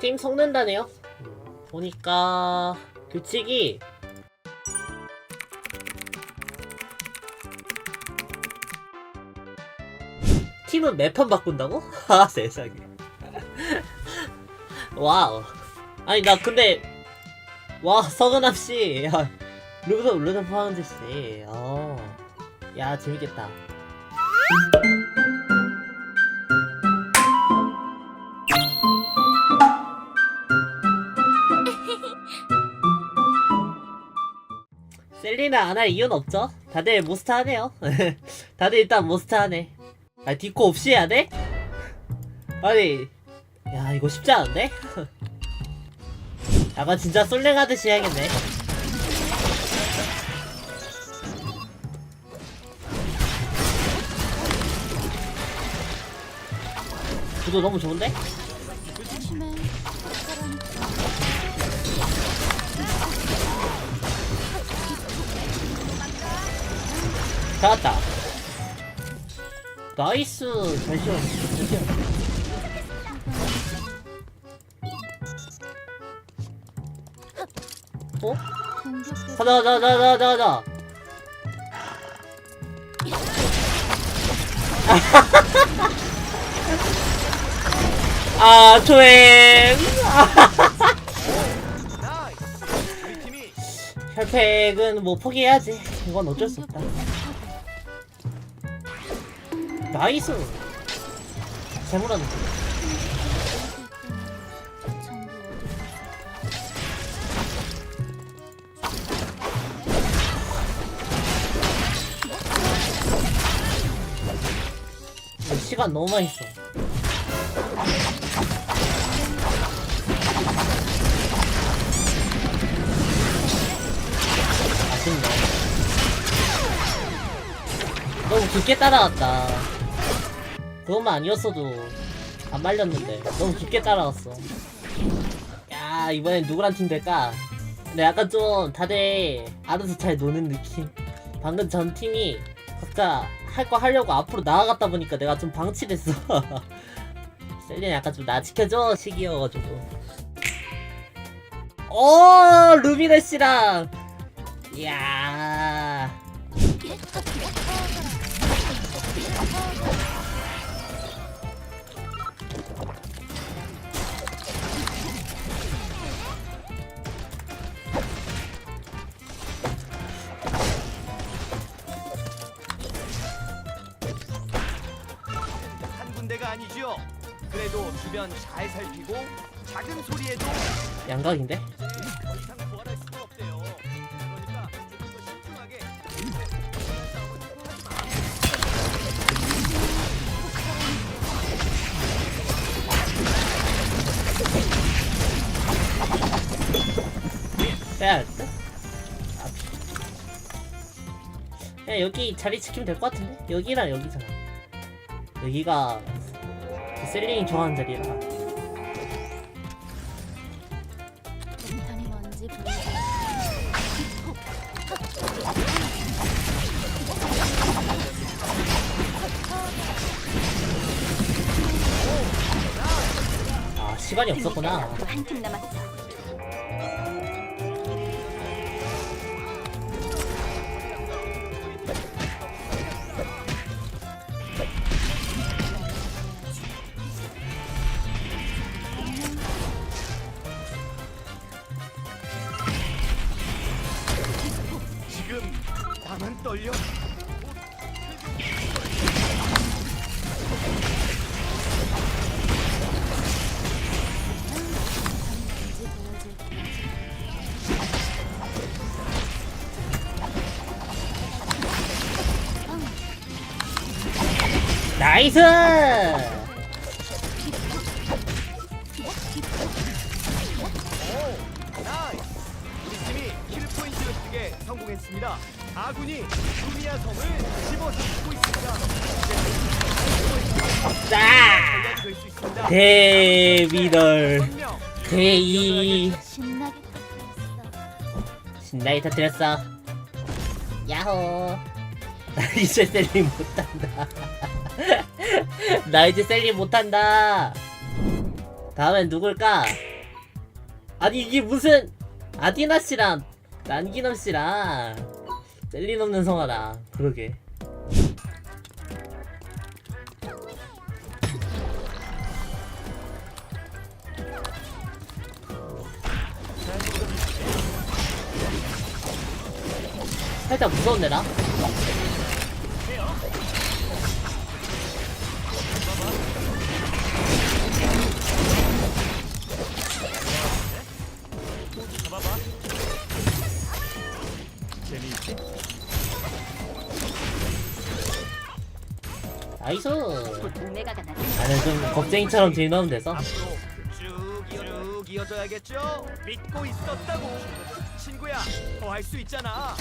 팀 속는다네요. 보니까 규칙이 팀은 매판 바꾼다고? 아 세상에. 와우. 아니 나 근데 와 서근함 씨, 야 루더 루더 파운드 씨, 어, 야 재밌겠다. 셀리나 안할 이유는 없죠? 다들 모스타 하네요. 다들 일단 모스타 하네. 아 디코 없이 해야 돼? 아니, 야 이거 쉽지 않은데? 약간 진짜 솔랭 하듯이 해야겠네. 구도 너무 좋은데? 잡았다. 나이스. 잠시만. 잠시만. 어? 가자 가자 가자 가자 가자. 아 초행 팀이 혈팩은 뭐 포기해야지 이건 어쩔 수 없다 나이스. 어디 시간 너무 많이 써. 아쉽네. 너무 깊게 따라갔다 그것만 아니었어도 안 말렸는데 너무 깊게 따라갔어. 야 이번엔 누구랑 팀 될까? 근데 약간 좀 다들 알아서 잘 노는 느낌. 방금 전 팀이 각자 할 거 하려고 앞으로 나아갔다 보니까 내가 좀 방치됐어. 셀리는 약간 좀 나 지켜줘 시기여가지고. 오 루미네 씨랑! 이야 아니죠. 그래도 주변 잘 살피고 작은 소리에도 양각인데? 더 이상 부활할 수가 없대요. 그러니까 조금 더 신중하게 싸움을 하지 마. 빼야겠다 그냥 여기 자리 지키면 될 것 같은데? 여기랑 여기잖아 여기가 그 셀링이 좋아하는 자리라. 아 시간이 없었구나 한팀 남았어. 나이스! 자! 분명 대이. 신나게 터뜨렸어 야호 나 이제 셀링 못한다 나 이제 셀링 못한다 다음엔 누굴까? 아니 이게 무슨 아디나 씨랑 난기남 씨랑 셀린 없는 성화랑 그러게. 살짝 무서운데 나? 나이스. 나는 좀 겁쟁이처럼 딜 넣으면 돼서. 앞으로 쭉, 이어, 쭉 이어져야겠죠? 믿고 있었다고. 친구야, 더 할 수 있잖아.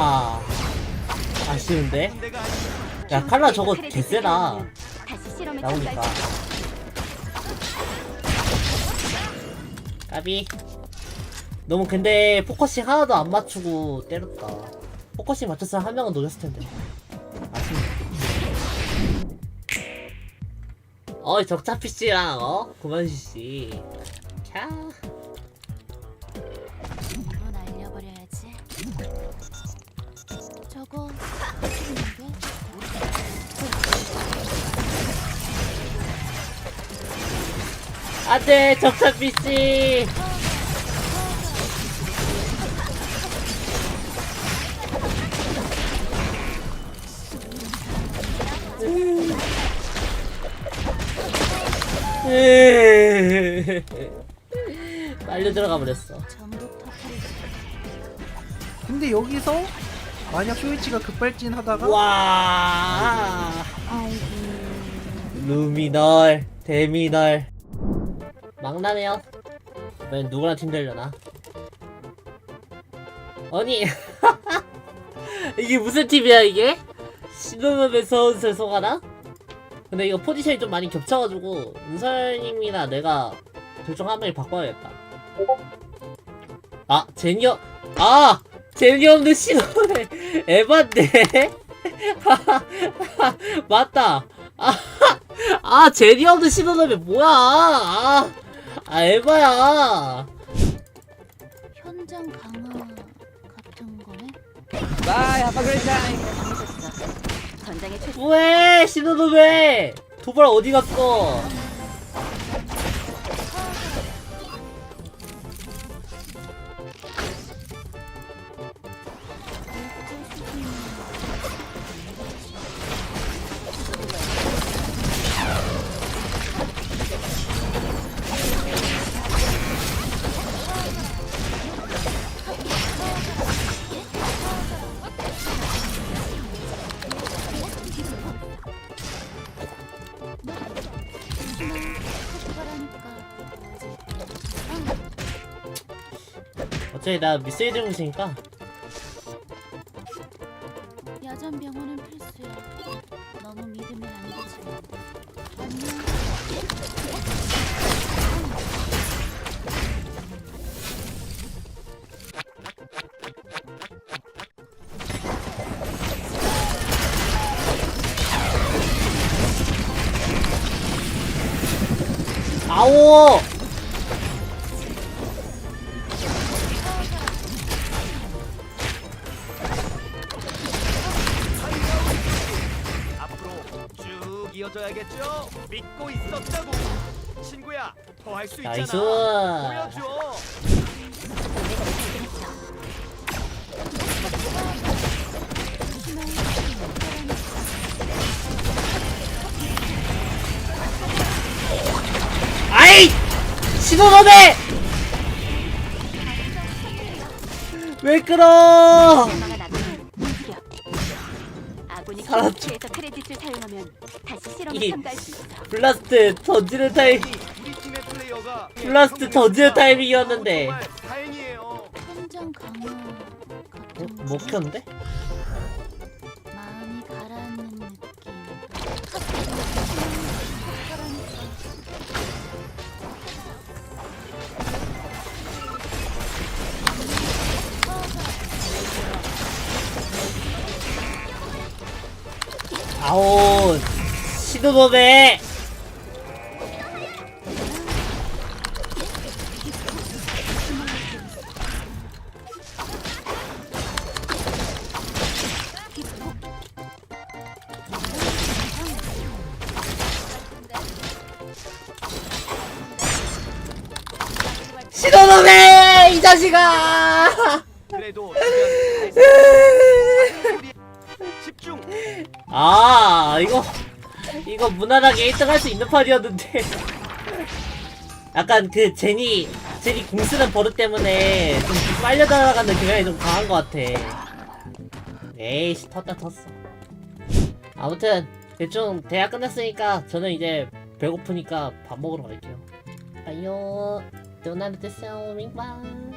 아하. 아쉬운데? 야 칼라 저거 개쎄다. 나오니까. 까비. 너무 근데 포커싱 하나도 안 맞추고 때렸다. 포커싱 맞췄으면 한 명은 녹였을 텐데. 아쉽네. 어이 적자 PC랑 어? CC. 캬. 안돼 적자 PC. 빨려 들어가 버렸어. 근데 여기서 만약 쇼이치가 급발진 하다가 와. 아이고. 루미널, 데미널. 막나네요. 왜 누구랑 팀 되려나? 아니 이게 무슨 팀이야 이게? 신호음의 서은설 소가나? 근데 이거 포지션이 좀 많이 겹쳐가지고 은설님이나 내가 둘 중 한 명이 바꿔야겠다. 아 제니어 아 제니 없는 신호음의 에반데 맞다. 아, 아 제니 없는 신호음이 뭐야? 아, 아 에바야. 현장 강화 같은 거네? Great time. 전장의 최왜 신호음에 도발 어디 갔어? 어차피 나 미세이 들고 있으니까 야전 병원은 필수야. 너무 믿으면 안 되지. 안녕. 아오. 쭉 이어져야겠죠? 믿고 있었다고. 친구야, 더 할수 있잖아. 보여줘. 아이 신호음에 왜 끌어? 아군이 살았죠. 기회에서 크레딧을 사용하면 다시 실험에 이- 참가할 수 있어. 블라스트 던지는 타임 우리 팀의 플레이어가 블라스트 던지는 타이밍이었는데 정말 다행이에요. 현장 강화 어? 같은 거. 먹혔는데? 아오 시도도네 시도도네 이 자식아 그래도. 아 이거 이거 무난하게 1등 할 수 있는 판이었는데. 약간 그 제니 제니 공 쓰는 버릇 때문에 좀 빨려 날아가는 경향이 좀 강한 것 같아. 에이씨 텄다 텄어. 아무튼 대충 대학 끝났으니까 저는 이제 배고프니까 밥 먹으러 갈게요. 빠이요 또나르 드세요 윙빵